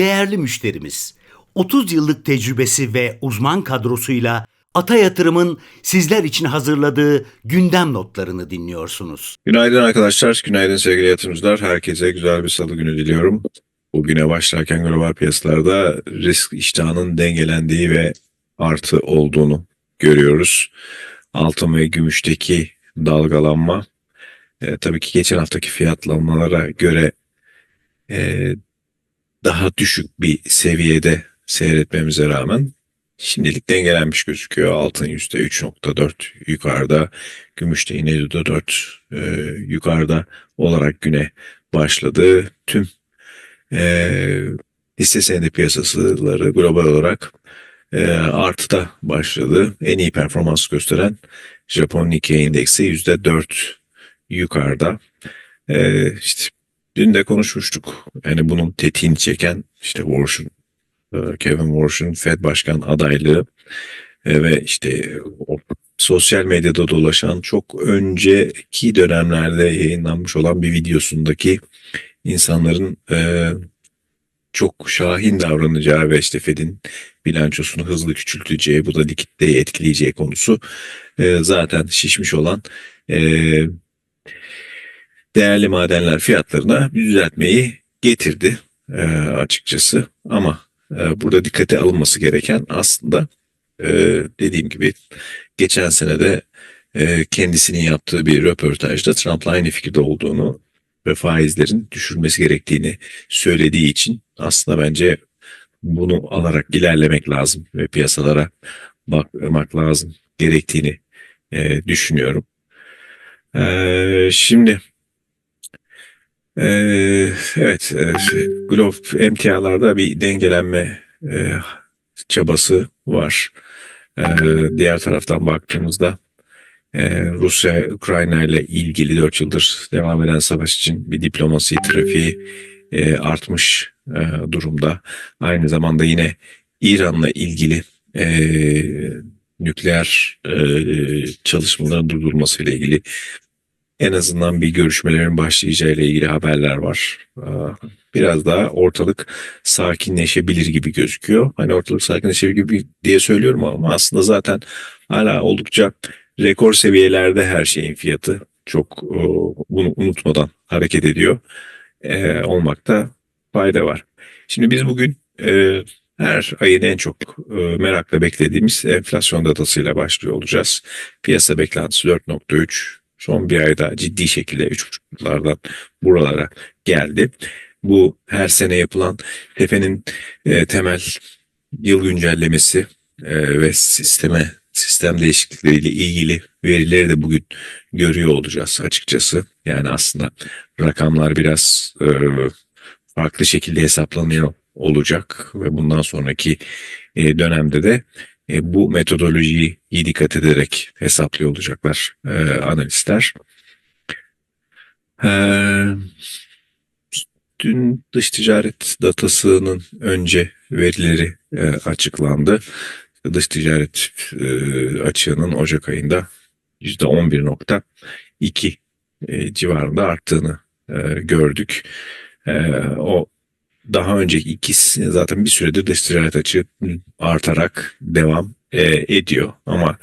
değerli müşterimiz. 30 yıllık tecrübesi ve uzman kadrosuyla Ata Yatırım'ın sizler için hazırladığı gündem notlarını dinliyorsunuz. Günaydın arkadaşlar, günaydın sevgili yatırımcılar. Herkese güzel bir salı günü diliyorum. Bugüne başlarken global piyasalarda risk iştahının dengelendiği ve artı olduğunu görüyoruz. Altın ve gümüşteki dalgalanma e, tabii ki geçen haftaki fiyatlanmalara göre e, daha düşük bir seviyede seyretmemize rağmen şimdilik dengelenmiş gözüküyor. Altın %3.4 yukarıda, gümüş de yine %4 e, yukarıda olarak güne başladı. Tüm e, hisse senedi piyasaları global olarak e, artıda başladı. En iyi performans gösteren Japon Nikkei endeksi %4 yukarıda. E, işte dün de konuşmuştuk. Yani bunun tetiğini çeken işte Warsh'un e, Kevin Warsh'un Fed Başkan adaylığı e, ve işte o sosyal medyada dolaşan çok önceki dönemlerde yayınlanmış olan bir videosundaki insanların e, çok şahin davranacağı ve işte Fed'in bilançosunu hızlı küçülteceği, bu da likiditeyi etkileyeceği konusu zaten şişmiş olan e, değerli madenler fiyatlarına bir düzeltmeyi getirdi e, açıkçası. Ama e, burada dikkate alınması gereken aslında e, dediğim gibi geçen senede e, kendisinin yaptığı bir röportajda Trump'la aynı fikirde olduğunu ve faizlerin düşürmesi gerektiğini söylediği için aslında bence bunu alarak ilerlemek lazım ve piyasalara bakmak lazım gerektiğini e, düşünüyorum. E, şimdi e, evet e, Globe emtialarda bir dengelenme e, çabası var. E, diğer taraftan baktığımızda ee, Rusya Ukrayna ile ilgili 4 yıldır devam eden savaş için bir diplomasi trafiği e, artmış e, durumda. Aynı zamanda yine İran'la ilgili e, nükleer e, çalışmaların durdurulması ile ilgili en azından bir görüşmelerin başlayacağı ile ilgili haberler var. Biraz daha ortalık sakinleşebilir gibi gözüküyor. Hani ortalık sakinleşebilir gibi diye söylüyorum ama aslında zaten hala oldukça rekor seviyelerde her şeyin fiyatı. Çok e, bunu unutmadan hareket ediyor. E, olmakta fayda var. Şimdi biz bugün e, her ayın en çok e, merakla beklediğimiz enflasyon datasıyla başlıyor olacağız. Piyasa beklentisi 4.3 son bir ayda ciddi şekilde 3.5'lardan buralara geldi. Bu her sene yapılan TEFE'nin e, temel yıl güncellemesi e, ve sisteme sistem değişiklikleriyle ilgili verileri de bugün görüyor olacağız açıkçası. Yani aslında rakamlar biraz e, farklı şekilde hesaplanıyor olacak ve bundan sonraki e, dönemde de e, bu metodolojiyi iyi dikkat ederek hesaplıyor olacaklar e, analistler. E, dün dış ticaret datasının önce verileri e, açıklandı dış ticaret e, açığının Ocak ayında %11.2 e, civarında arttığını e, gördük. E, o daha önceki ikisi zaten bir süredir dış ticaret açığı artarak devam e, ediyor ama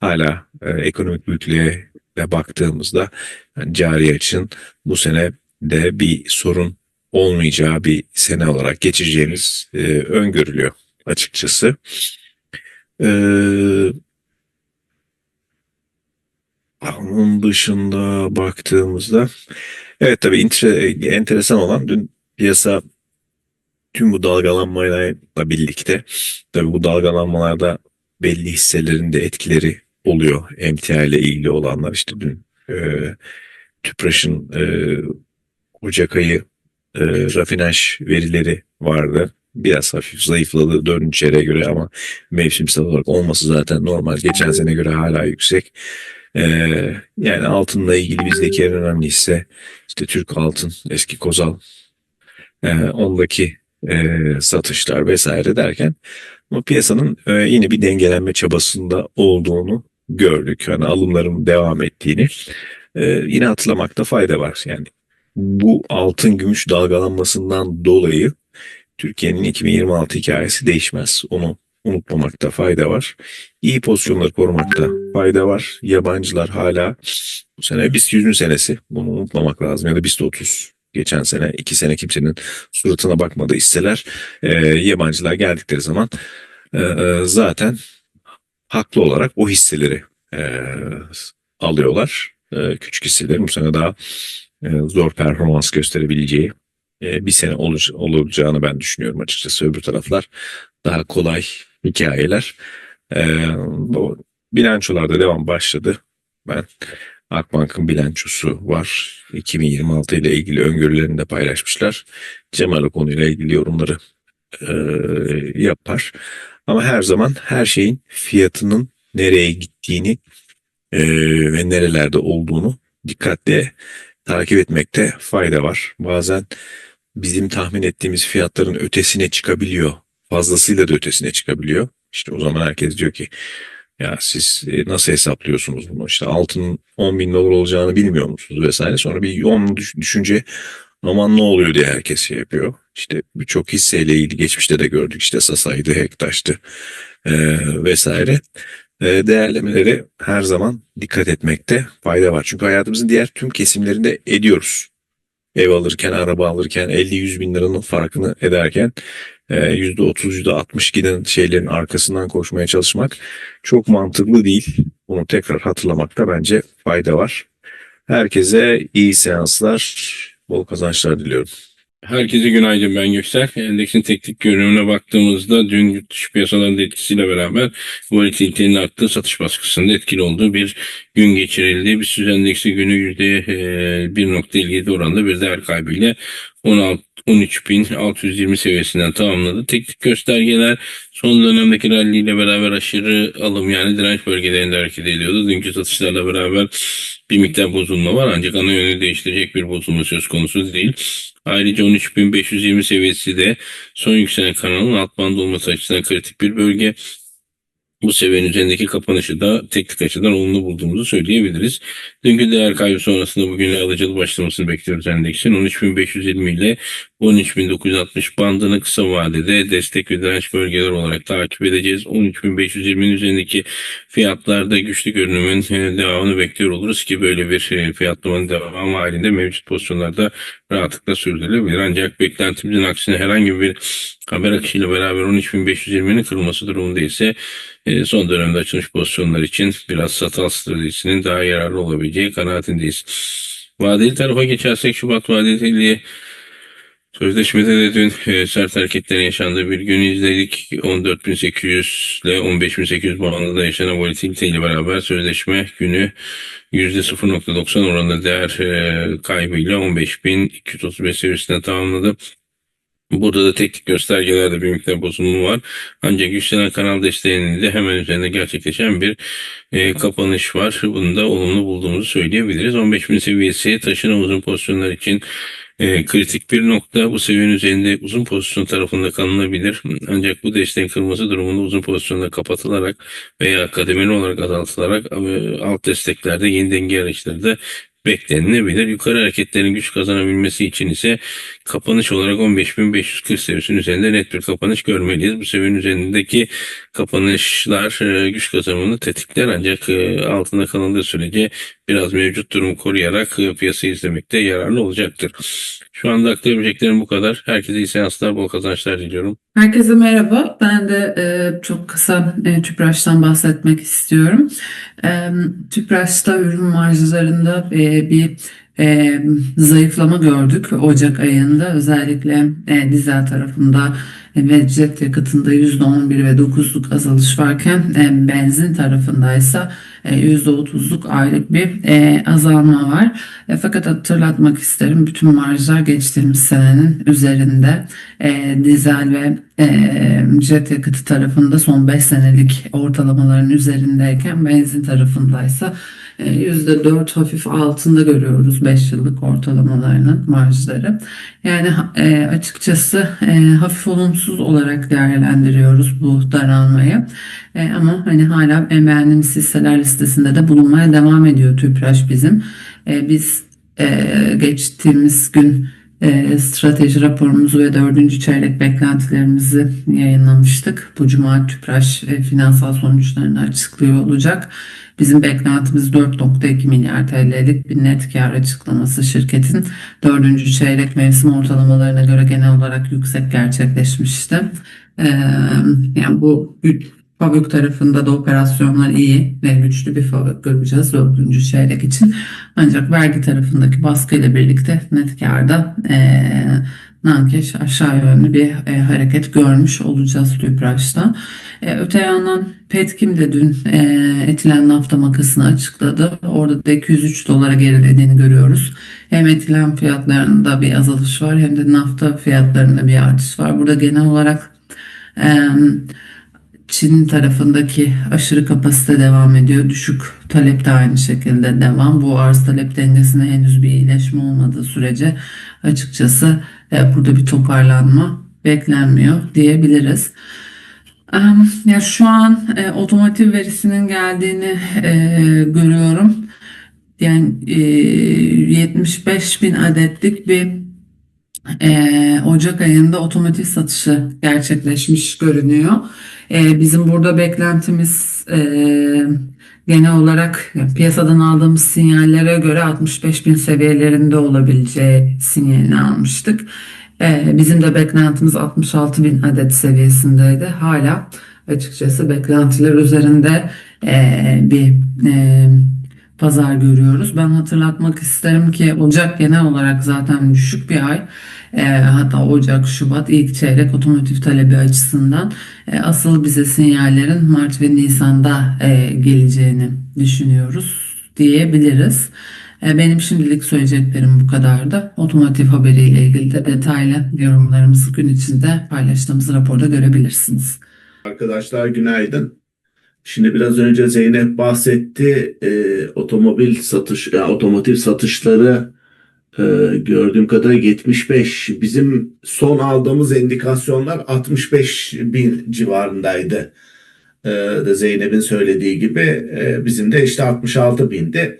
hala e, ekonomik büyüklüğe de baktığımızda yani cari açın bu sene de bir sorun olmayacağı bir sene olarak geçeceğimiz e, öngörülüyor açıkçası. Ee, onun dışında baktığımızda evet tabii enteresan olan dün piyasa tüm bu dalgalanmayla birlikte tabii bu dalgalanmalarda belli hisselerin de etkileri oluyor. Emtia ile ilgili olanlar işte dün e, TÜPRAŞ'ın e, Ocak ayı e, rafinaj verileri vardı biraz hafif zayıfladı dördüncü çeyreğe göre ama mevsimsel olarak olması zaten normal. Geçen sene göre hala yüksek. Ee, yani altınla ilgili bizdeki en önemli hisse işte Türk Altın, eski Kozal, e, ondaki e, satışlar vesaire derken ama piyasanın e, yine bir dengelenme çabasında olduğunu gördük. Hani alımların devam ettiğini e, yine hatırlamakta fayda var. Yani bu altın gümüş dalgalanmasından dolayı Türkiye'nin 2026 hikayesi değişmez. Onu unutmamakta fayda var. İyi pozisyonları korumakta fayda var. Yabancılar hala bu sene BIST 100'ün senesi. Bunu unutmamak lazım. Ya da BIST 30. Geçen sene iki sene kimsenin suratına bakmadı hisseler. Ee, yabancılar geldikleri zaman e, e, zaten haklı olarak o hisseleri e, alıyorlar. E, küçük hisselerin bu sene daha e, zor performans gösterebileceği e, bir sene oluc- olacağını ben düşünüyorum açıkçası. Öbür taraflar daha kolay hikayeler. E, bilançolarda devam başladı. Ben Akbank'ın bilançosu var. 2026 ile ilgili öngörülerini de paylaşmışlar. Cemal o konuyla ilgili yorumları e, yapar. Ama her zaman her şeyin fiyatının nereye gittiğini e, ve nerelerde olduğunu dikkatle takip etmekte fayda var. Bazen bizim tahmin ettiğimiz fiyatların ötesine çıkabiliyor. Fazlasıyla da ötesine çıkabiliyor. İşte o zaman herkes diyor ki ya siz e, nasıl hesaplıyorsunuz bunu? İşte altının 10 bin dolar olacağını bilmiyor musunuz vesaire. Sonra bir 10 düş- düşünce aman ne oluyor diye herkes şey yapıyor. İşte birçok hisseyle ilgili geçmişte de gördük. İşte Sasa'ydı, Hektaş'tı e, vesaire. E, değerlemeleri her zaman dikkat etmekte fayda var. Çünkü hayatımızın diğer tüm kesimlerinde ediyoruz. Ev alırken, araba alırken 50-100 bin liranın farkını ederken %30, %60 giden şeylerin arkasından koşmaya çalışmak çok mantıklı değil. Bunu tekrar hatırlamakta bence fayda var. Herkese iyi seanslar, bol kazançlar diliyorum. Herkese günaydın ben Göksel. Endeksin teknik görünümüne baktığımızda dün yurt dışı piyasaların da etkisiyle beraber volatilitenin arttığı satış baskısında etkili olduğu bir gün geçirildi. BIST endeksi günü %1.57 oranında bir değer kaybıyla 16 13.620 seviyesinden tamamladı. Teknik göstergeler son dönemdeki rally ile beraber aşırı alım yani direnç bölgelerinde hareket ediyordu. Dünkü satışlarla beraber bir miktar bozulma var ancak ana yönü değiştirecek bir bozulma söz konusu değil. Ayrıca 13.520 seviyesi de son yükselen kanalın alt bandı olması açısından kritik bir bölge. Bu seviyenin üzerindeki kapanışı da teknik açıdan olumlu bulduğumuzu söyleyebiliriz. Dünkü değer kaybı sonrasında bugün alıcılı başlamasını bekliyoruz endeksin. 13.520 ile 13.960 bandını kısa vadede destek ve direnç bölgeler olarak takip edeceğiz. 13.520'nin üzerindeki fiyatlarda güçlü görünümün e, devamını bekliyor oluruz ki böyle bir e, fiyatlamanın devamı halinde mevcut pozisyonlarda rahatlıkla sürdürülebilir. Ancak beklentimizin aksine herhangi bir haber akışıyla beraber 13.520'nin kırılması durumunda ise e, son dönemde açılmış pozisyonlar için biraz satal stratejisinin daha yararlı olabileceği kanaatindeyiz. Vadeli tarafa geçersek Şubat vadeli Sözleşmede de dün e, sert hareketlerin yaşandığı bir gün izledik. 14.800 ile 15.800 bandında yaşanan volatilite ile beraber sözleşme günü %0.90 oranında değer e, kaybıyla 15.235 seviyesinden tamamladı. Burada da teknik göstergelerde bir miktar bozulma var. Ancak yükselen kanal desteğinin de hemen üzerinde gerçekleşen bir e, kapanış var. Bunu da olumlu bulduğumuzu söyleyebiliriz. 15.000 seviyesi taşınan uzun pozisyonlar için e, kritik bir nokta. Bu seviyenin üzerinde uzun pozisyon tarafında kalınabilir. Ancak bu desteğin kırılması durumunda uzun pozisyonlar kapatılarak veya kademeli olarak azaltılarak e, alt desteklerde yeni denge araçları beklenilebilir. Yukarı hareketlerin güç kazanabilmesi için ise kapanış olarak 15.540 seviyesinin üzerinde net bir kapanış görmeliyiz. Bu seviyenin üzerindeki kapanışlar e, güç kazanımını tetikler ancak e, altında kalındığı sürece biraz mevcut durumu koruyarak e, piyasayı izlemekte yararlı olacaktır. Şu anda aktarabileceklerim bu kadar. Herkese iyi seanslar, bol kazançlar diliyorum. Herkese merhaba. Ben de e, çok kısa e, Tüpraş'tan bahsetmek istiyorum. E, Tüpraş'ta ürün marjlarında e, bir e, zayıflama gördük Ocak ayında. Özellikle e, dizel tarafında jet yakıtında %11 ve 9'luk azalış varken e, benzin tarafındaysa e, %30'luk aylık bir e, azalma var. E, fakat hatırlatmak isterim bütün marjlar geçtiğimiz senenin üzerinde e, dizel ve e, jet yakıtı tarafında son 5 senelik ortalamaların üzerindeyken benzin tarafındaysa e, %4 hafif altında görüyoruz 5 yıllık ortalamalarının marjları. Yani e, açıkçası e, hafif olumsuz olarak değerlendiriyoruz bu daralmayı. E, ama hani hala en beğendiğimiz hisseler listesinde de bulunmaya devam ediyor Tüpraş bizim. Biz geçtiğimiz gün e, strateji raporumuzu ve dördüncü çeyrek beklentilerimizi yayınlamıştık. Bu cuma Tüpraş e, finansal sonuçlarını açıklıyor olacak. Bizim beklentimiz 4.2 milyar TL'lik bir net kar açıklaması şirketin dördüncü çeyrek mevsim ortalamalarına göre genel olarak yüksek gerçekleşmişti. Ee, yani bu FAVÖK tarafında da operasyonlar iyi ve güçlü bir FAVÖK göreceğiz dördüncü çeyrek için. Ancak vergi tarafındaki baskıyla birlikte net karda eee nankeş aşağı yönlü bir e, hareket görmüş olacağız Tüpraş'ta. E, öte yandan Petkim de dün e, etilen nafta makasını açıkladı. Orada da 203 dolara gerilediğini görüyoruz. Hem etilen fiyatlarında bir azalış var hem de nafta fiyatlarında bir artış var. Burada genel olarak e, Çin tarafındaki aşırı kapasite devam ediyor. Düşük talep de aynı şekilde devam. Bu arz talep dengesine henüz bir iyileşme olmadığı sürece açıkçası e, burada bir toparlanma beklenmiyor diyebiliriz. Em, Ya şu an e, otomotiv verisinin geldiğini e, görüyorum. Yani e, 75 bin adetlik bir e, Ocak ayında otomotiv satışı gerçekleşmiş görünüyor. E, bizim burada beklentimiz e, genel olarak piyasadan aldığımız sinyallere göre 65 bin seviyelerinde olabileceği sinyalini almıştık. E, bizim de beklentimiz 66 bin adet seviyesindeydi. Hala açıkçası beklentiler üzerinde e, bir e, pazar görüyoruz. Ben hatırlatmak isterim ki Ocak genel olarak zaten düşük bir ay. E, hatta Ocak, Şubat ilk çeyrek otomotiv talebi açısından e, asıl bize sinyallerin Mart ve Nisan'da e, geleceğini düşünüyoruz diyebiliriz. E, benim şimdilik söyleyeceklerim bu kadardı. Otomotiv haberiyle ilgili de detaylı yorumlarımızı gün içinde paylaştığımız raporda görebilirsiniz. Arkadaşlar günaydın. Şimdi biraz önce Zeynep bahsetti. Ee, otomobil satış, ya otomotiv satışları e, gördüğüm kadarıyla 75. Bizim son aldığımız indikasyonlar 65 bin civarındaydı. De Zeynep'in söylediği gibi e, bizim de işte 66 bindi.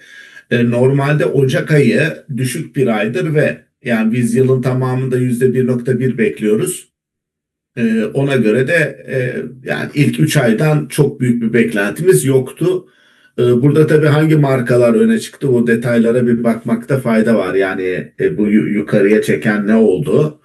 E, normalde Ocak ayı düşük bir aydır ve yani biz yılın tamamında %1.1 bekliyoruz. Ee, ona göre de e, yani ilk 3 aydan çok büyük bir beklentimiz yoktu. Ee, burada tabii hangi markalar öne çıktı o detaylara bir bakmakta fayda var. Yani e, bu yu- yukarıya çeken ne oldu?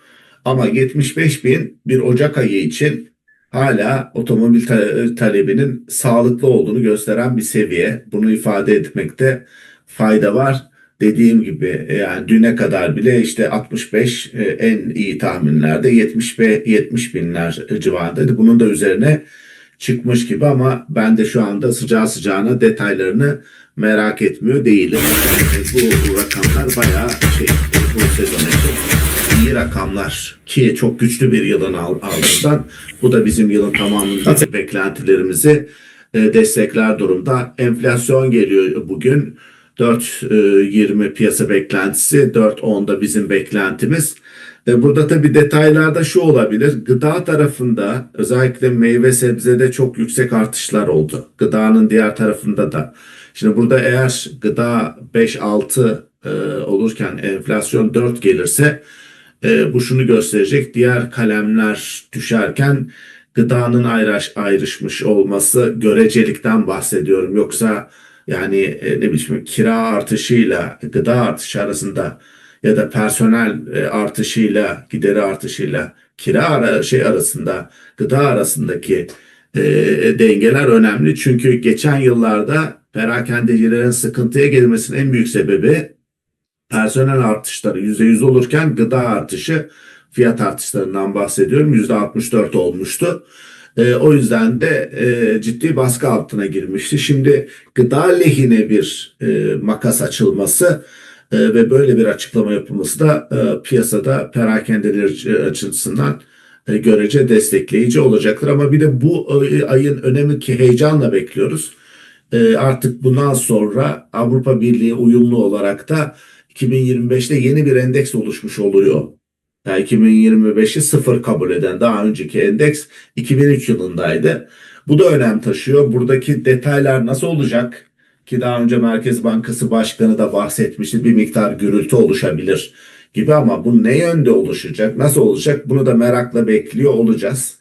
Ama 75 bin bir Ocak ayı için hala otomobil ta- talebinin sağlıklı olduğunu gösteren bir seviye. Bunu ifade etmekte fayda var. Dediğim gibi e, yani düne kadar bile işte 65 e, en iyi tahminlerde 70 ve 70 binler civarındaydı. Bunun da üzerine çıkmış gibi ama ben de şu anda sıcağı sıcağına detaylarını merak etmiyor değilim. E, Bu rakamlar bayağı şey bu sezon iyi rakamlar ki çok güçlü bir yılın ardından bu da bizim yılın tamamında beklentilerimizi destekler durumda. Enflasyon geliyor bugün. 4.20 piyasa beklentisi, 4.10'da bizim beklentimiz. E, Burada tabii detaylarda şu olabilir. Gıda tarafında özellikle meyve sebzede çok yüksek artışlar oldu. Gıdanın diğer tarafında da. Şimdi burada eğer gıda 5-6 e, olurken enflasyon 4 gelirse e, bu şunu gösterecek. Diğer kalemler düşerken gıdanın ayrış, ayrışmış olması görecelikten bahsediyorum. Yoksa yani e, ne bileyim kira artışıyla gıda artışı arasında ya da personel e, artışıyla gideri artışıyla kira ara, şey arasında gıda arasındaki e, dengeler önemli. Çünkü geçen yıllarda perakendecilerin sıkıntıya girmesinin en büyük sebebi personel artışları %100 olurken gıda artışı fiyat artışlarından bahsediyorum %64 olmuştu. E, o yüzden de e, ciddi baskı altına girmişti. Şimdi gıda lehine bir e, makas açılması e, ve böyle bir açıklama yapılması da e, piyasada perakendeler açısından e, görece destekleyici olacaktır. Ama bir de bu e, ayın önemi ki heyecanla bekliyoruz. E, artık bundan sonra Avrupa Birliği uyumlu olarak da 2025'te yeni bir endeks oluşmuş oluyor. Yani 2025'i sıfır kabul eden daha önceki endeks 2003 yılındaydı. Bu da önem taşıyor. Buradaki detaylar nasıl olacak? Ki daha önce Merkez Bankası Başkanı da bahsetmişti. Bir miktar gürültü oluşabilir gibi ama bu ne yönde oluşacak, nasıl olacak bunu da merakla bekliyor olacağız.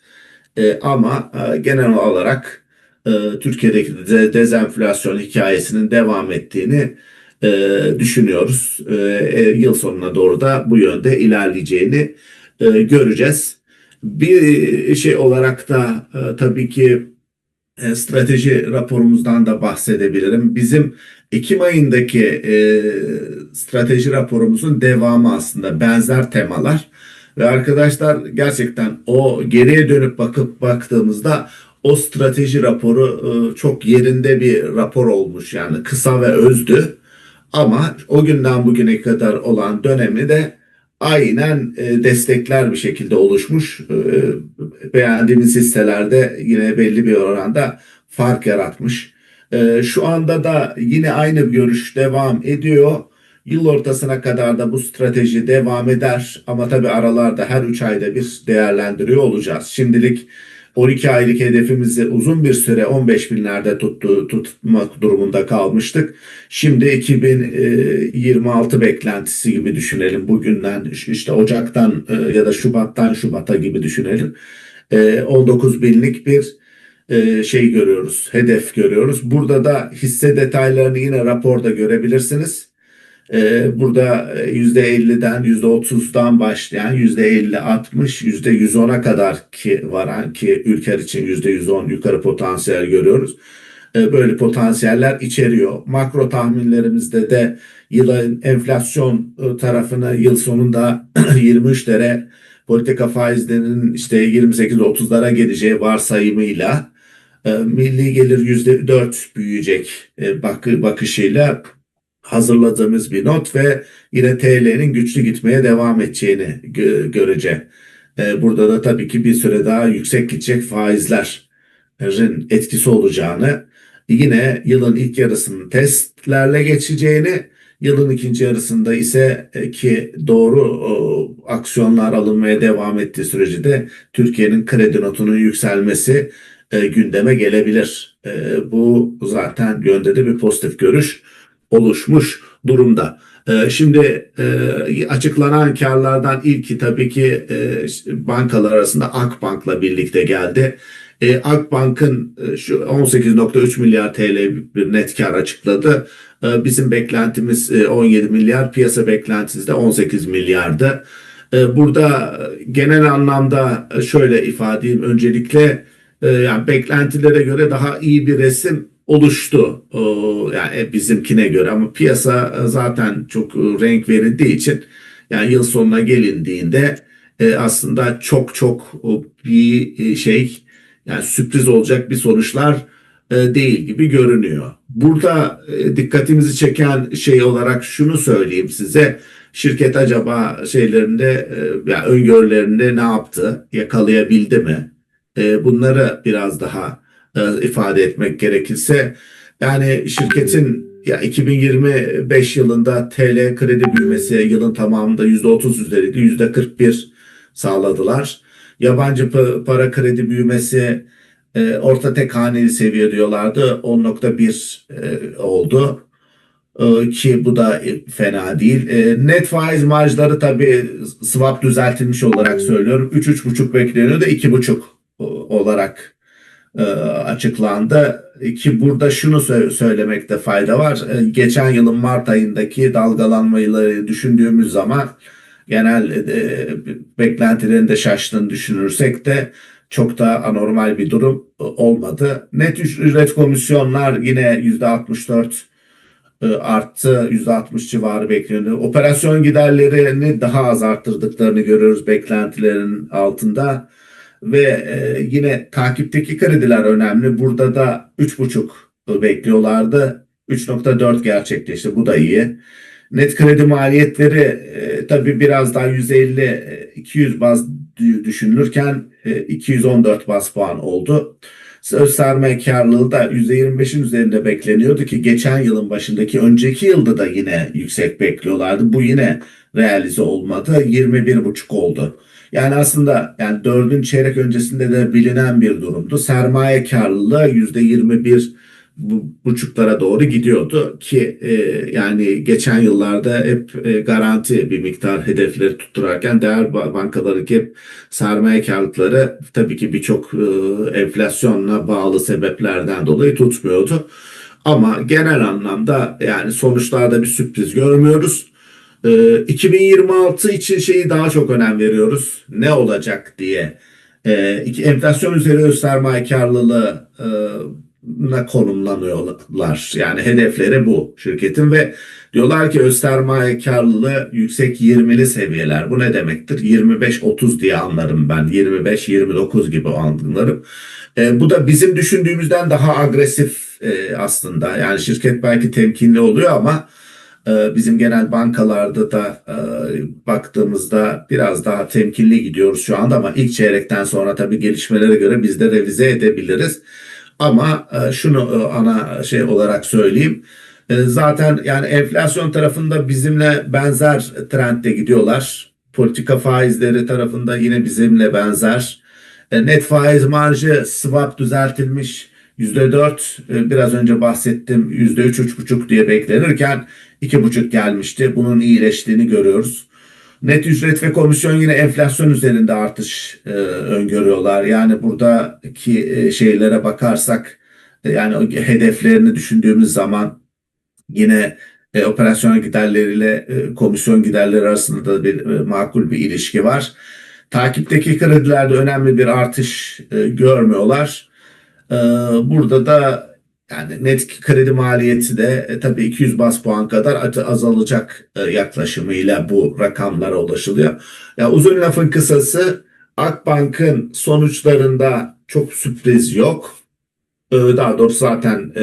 E, ama e, genel olarak e, Türkiye'deki de, dezenflasyon hikayesinin devam ettiğini e, düşünüyoruz. E, e, yıl sonuna doğru da bu yönde ilerleyeceğini e, göreceğiz. Bir şey olarak da e, tabii ki e, strateji raporumuzdan da bahsedebilirim. Bizim Ekim ayındaki e, strateji raporumuzun devamı aslında benzer temalar. Ve arkadaşlar gerçekten o geriye dönüp bakıp baktığımızda o strateji raporu e, çok yerinde bir rapor olmuş. Yani kısa ve özdü. Ama o günden bugüne kadar olan dönemi de aynen e, destekler bir şekilde oluşmuş. E, beğendiğimiz hisselerde yine belli bir oranda fark yaratmış. E, şu anda da yine aynı görüş devam ediyor. Yıl ortasına kadar da bu strateji devam eder ama tabii aralarda her 3 ayda bir değerlendiriyor olacağız. Şimdilik 12 aylık hedefimizi uzun bir süre 15 binlerde tuttu, tutmak durumunda kalmıştık. Şimdi 2026 beklentisi gibi düşünelim. Bugünden işte Ocak'tan e, ya da Şubat'tan Şubat'a gibi düşünelim. E, 19 binlik bir e, şey görüyoruz, hedef görüyoruz. Burada da hisse detaylarını yine raporda görebilirsiniz. Ee, burada %50'den %30'dan başlayan %50, 60, %110'a kadar ki varan ki ülkeler için %110 yukarı potansiyel görüyoruz. Ee, böyle potansiyeller içeriyor. Makro tahminlerimizde de yılın enflasyon e, tarafını yıl sonunda 23'lere politika faizlerinin işte 28-30'lara geleceği varsayımıyla e, milli gelir %4 büyüyecek e, bak bakışıyla hazırladığımız bir not ve yine TL'nin güçlü gitmeye devam edeceğini gö görece. Ee, burada da tabii ki bir süre daha yüksek gidecek faizlerin etkisi olacağını, yine yılın ilk yarısının testlerle geçeceğini, yılın ikinci yarısında ise e, ki doğru o, aksiyonlar alınmaya devam ettiği sürece de Türkiye'nin kredi notunun yükselmesi e, gündeme gelebilir. E, bu zaten yönde de bir pozitif görüş oluşmuş durumda. Ee, şimdi e, açıklanan karlardan ilki tabii ki e, bankalar arasında Akbank'la birlikte geldi. E, Akbank'ın şu 18.3 milyar TL bir net kar açıkladı. Bizim beklentimiz 17 milyar, piyasa beklentisi de 18 milyardı. Burada genel anlamda şöyle ifade edeyim öncelikle yani beklentilere göre daha iyi bir resim oluştu. Yani bizimkine göre ama piyasa zaten çok renk verildiği için yani yıl sonuna gelindiğinde e, aslında çok çok bir şey yani sürpriz olacak bir sonuçlar e, değil gibi görünüyor. Burada e, dikkatimizi çeken şey olarak şunu söyleyeyim size. Şirket acaba şeylerinde yani öngörülerinde ne yaptı? Yakalayabildi mi? Bunları biraz daha e, ifade etmek gerekirse yani şirketin ya 2025 yılında TL kredi büyümesi yılın tamamında %30 üzeriydi. %41 sağladılar. Yabancı para kredi büyümesi e, orta tek haneli seviye diyorlardı. 10.1 e, oldu. E, ki bu da fena değil. E, net faiz marjları tabii swap düzeltilmiş olarak söylüyorum. 3-3.5 bekleniyordu. 2.5 olarak e, açıklandı ki burada şunu sö- söylemekte fayda var. E, geçen yılın Mart ayındaki dalgalanmayı düşündüğümüz zaman genel e, beklentilerin de şaştığını düşünürsek de çok da anormal bir durum e, olmadı. Net ücret komisyonlar yine %64 e, arttı. %60 civarı bekleniyor. Operasyon giderlerini daha az arttırdıklarını görüyoruz beklentilerin altında ve e, yine takipteki krediler önemli. Burada da 3,5 bekliyorlardı. 3.4 gerçekleşti. Bu da iyi. Net kredi maliyetleri e, tabii biraz daha 150-200 baz düşünülürken e, 214 baz puan oldu. Söz sermaye karlılığı da %25'in üzerinde bekleniyordu ki geçen yılın başındaki önceki yılda da yine yüksek bekliyorlardı. Bu yine realize olmadı. 21,5 oldu. Yani aslında yani dördün çeyrek öncesinde de bilinen bir durumdu. Sermaye karlılığı %21 bu buçuklara doğru gidiyordu ki e, yani geçen yıllarda hep e, garanti bir miktar hedefleri tutturarken değer ba- bankaları hep sermaye kağıtları tabii ki birçok e, enflasyonla bağlı sebeplerden dolayı tutmuyordu. Ama genel anlamda yani sonuçlarda bir sürpriz görmüyoruz. E, 2026 için şeyi daha çok önem veriyoruz. Ne olacak diye. E, iki- enflasyon üzeri öz sermaye karlılığı e, konumlanıyorlar. Yani hedefleri bu şirketin ve diyorlar ki öz sermaye karlılığı yüksek 20'li seviyeler. Bu ne demektir? 25-30 diye anlarım ben. 25-29 gibi anlarım. E, bu da bizim düşündüğümüzden daha agresif e, aslında. Yani şirket belki temkinli oluyor ama bizim genel bankalarda da e, baktığımızda biraz daha temkinli gidiyoruz şu anda ama ilk çeyrekten sonra tabii gelişmelere göre biz de revize edebiliriz. Ama e, şunu e, ana şey olarak söyleyeyim. Zaten yani enflasyon tarafında bizimle benzer trendde gidiyorlar. Politika faizleri tarafında yine bizimle benzer. Net faiz marjı swap düzeltilmiş %4 e, biraz önce bahsettim %3-3,5 diye beklenirken 2,5 gelmişti. Bunun iyileştiğini görüyoruz. Net ücret ve komisyon yine enflasyon üzerinde artış e, öngörüyorlar. Yani buradaki e, şeylere bakarsak e, yani hedeflerini düşündüğümüz zaman yine e, operasyonel giderleriyle e, komisyon giderleri arasında da bir e, makul bir ilişki var. Takipteki kredilerde önemli bir artış e, görmüyorlar. E, burada da yani net kredi maliyeti de e, tabii 200 bas puan kadar az- azalacak e, yaklaşımıyla bu rakamlara ulaşılıyor. Ya uzun lafın kısası Akbank'ın sonuçlarında çok sürpriz yok. E, Daha doğrusu zaten e,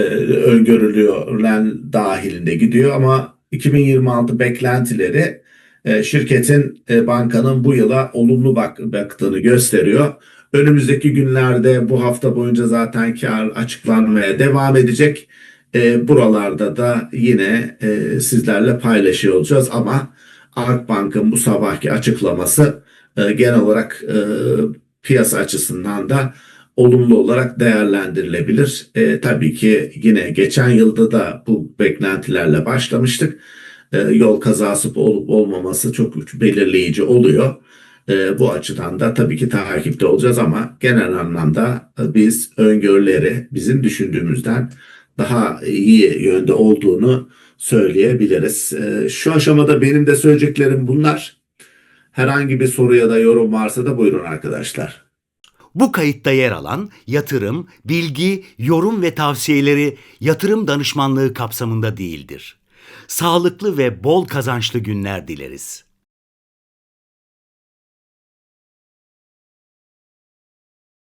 öngörülüyorlen dahilinde gidiyor ama 2026 beklentileri e, şirketin e, bankanın bu yıla olumlu bak baktığını gösteriyor. Önümüzdeki günlerde bu hafta boyunca zaten kar açıklanmaya devam edecek. E, buralarda da yine e, sizlerle paylaşıyor olacağız ama Akbank'ın bu sabahki açıklaması e, genel olarak e, piyasa açısından da olumlu olarak değerlendirilebilir. E, tabii ki yine geçen yılda da bu beklentilerle başlamıştık. E, yol kazası olup olmaması çok belirleyici oluyor. E, bu açıdan da tabii ki takipte olacağız ama genel anlamda biz öngörüleri bizim düşündüğümüzden daha iyi yönde olduğunu söyleyebiliriz. E, şu aşamada benim de söyleyeceklerim bunlar. Herhangi bir soru ya da yorum varsa da buyurun arkadaşlar. Bu kayıtta yer alan yatırım, bilgi, yorum ve tavsiyeleri yatırım danışmanlığı kapsamında değildir. Sağlıklı ve bol kazançlı günler dileriz.